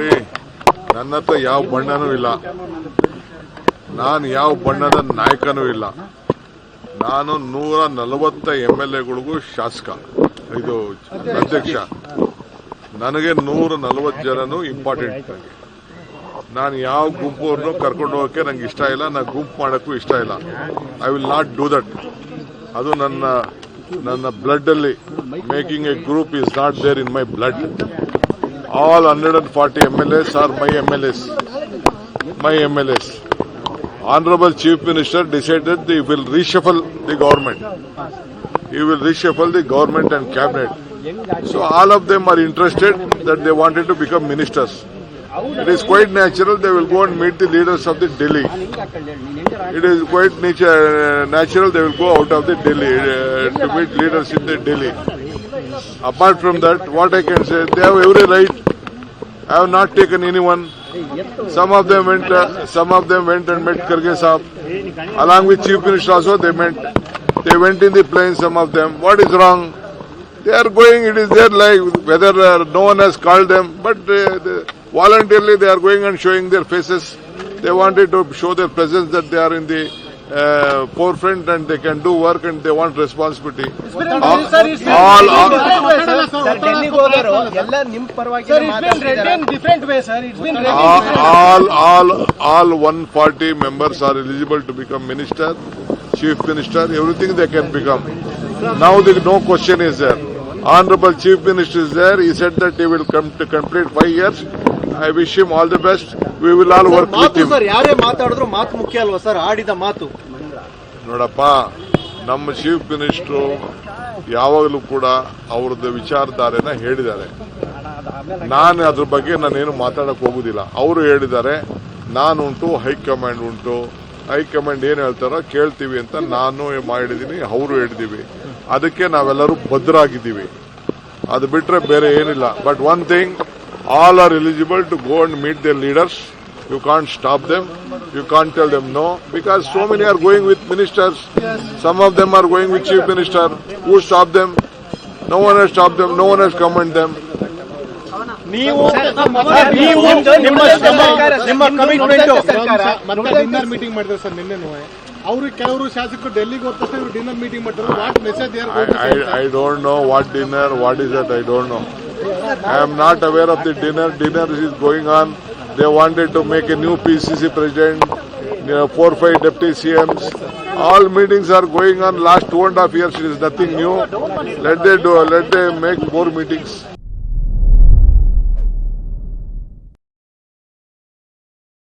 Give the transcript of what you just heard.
ನೋಡ್ರಿ, ನನ್ನ ಹತ್ರ ಯಾವ ಬಣ್ಣನೂ ಇಲ್ಲ. ನಾನು ಯಾವ ಬಣ್ಣದ ನಾಯಕನೂ ಇಲ್ಲ. ನಾನು ನೂರ ನಲವತ್ತ ಎಂ ಎಲ್ ಎಗಳಿಗೂ ಶಾಸಕ. ಇದು ಅಧ್ಯಕ್ಷ. ನನಗೆ ನೂರ ನಲವತ್ತು ಜನನು ಇಂಪಾರ್ಟೆಂಟ್ ನಾನು ಯಾವ ಗುಂಪುವನ್ನು ಕರ್ಕೊಂಡು ಹೋಗಕ್ಕೆ ನಂಗೆ ಇಷ್ಟ ಇಲ್ಲ. ನಾನು ಗುಂಪು ಮಾಡೋಕ್ಕೂ ಇಷ್ಟ ಇಲ್ಲ. I will not do that ಅದು ನನ್ನ ನನ್ನ ಬ್ಲಡ್ ಅಲ್ಲಿ making a group is not there in my blood all 140 MLAs are my MLAs. My MLAs. Honorable Chief Minister decided they will reshuffle the government. He will reshuffle the government and cabinet. So all of them are interested that they wanted to become ministers. It is quite natural they will go and meet the leaders of the Delhi. It is quite nature, uh, natural they will go out of the Delhi uh, to meet leaders in the Delhi. Apart from that, what I can say, they have every right. I have not taken anyone. Some of them went. Uh, some of them went and met Karge Saab. Along with Chief Minister also, they met. They went in the plane. Some of them. What is wrong? They are going. It is their life. Whether uh, no one has called them, but uh, they, voluntarily they are going and showing their faces. They wanted to show their presence that they are in the uh, forefront and they can do work and they want responsibility. All, all, all, sir ಡೆಲ್ಲಿಗೆ ಹೋಗೋರು ಎಲ್ಲ Sir, it's been different way, sir. It's been all, different way. all, all, all 140 members are eligible to become minister, chief minister, everything they can become. Now the no question is there. Honorable Chief Minister is there. He said that he will come to complete five years. I wish him all the best we will all work ಮಾತು. Sir ಯಾರೇ ಮಾತಾಡಿದ್ರು ಮಾತು ಮುಖ್ಯ ಅಲ್ವಾ sir? ಆಡಿದ ಮಾತು. ನೋಡಪ್ಪ ನಮ್ಮ ಚೀಫ್ ಮಿನಿಸ್ಟ್ರು ಯಾವಾಗಲೂ ಕೂಡ ಅವ್ರದ್ದು ವಿಚಾರಧಾರೆನ ಹೇಳಿದ್ದಾರೆ. ನಾನು ಅದ್ರ ಬಗ್ಗೆ ನಾನೇನು ಮಾತಾಡಕ್ಕೆ ಹೋಗುದಿಲ್ಲ. ಅವರು ಹೇಳಿದ್ದಾರೆ ನಾನುಂಟು ಹೈಕಮಾಂಡ್ ಉಂಟು. ಹೈಕಮಾಂಡ್ ಏನು ಹೇಳ್ತಾರೋ ಕೇಳ್ತೀವಿ ಅಂತ ನಾನು ಮಾಡಿದ್ದೀನಿ ಅವರು ಹೇಳಿದ್ದೀವಿ ಅದಕ್ಕೆ ನಾವೆಲ್ಲರೂ ಭದ್ರಾಗಿದ್ದೀವಿ. ಅದು ಬಿಟ್ರೆ ಬೇರೆ ಏನಿಲ್ಲ. But one thing all are eligible to go and meet their leaders you can't stop them you can't tell them no because so many are going with ministers some of them are going with chief minister who stop them no one has stop them no one has comment them ನೀವು ನೀವು ನಿಮ್ಮ ಶ್ರಮ, ನಿಮ್ಮ commitment dinner meeting ಮಾಡಿದ್ರು sir ನಿನ್ನೆ ಅವರು ಕೆಲವರು ಶಾಸಕರು ಡೆಲ್ಲಿಗೆ ಹೋದ ತಕ್ಷಣ ಇವರು ಡಿನ್ನರ್ ಮೀಟಿಂಗ್ ಮಾಡಿದ್ರು what message I don't know what dinner what is that I don't I don't know. I am not aware of the dinner. Dinner is going on. They wanted to make a new PCC president, you know, four, five deputy CMs. All meetings are going on last two and a half years. It is nothing new. Let they do, let they make more meetings.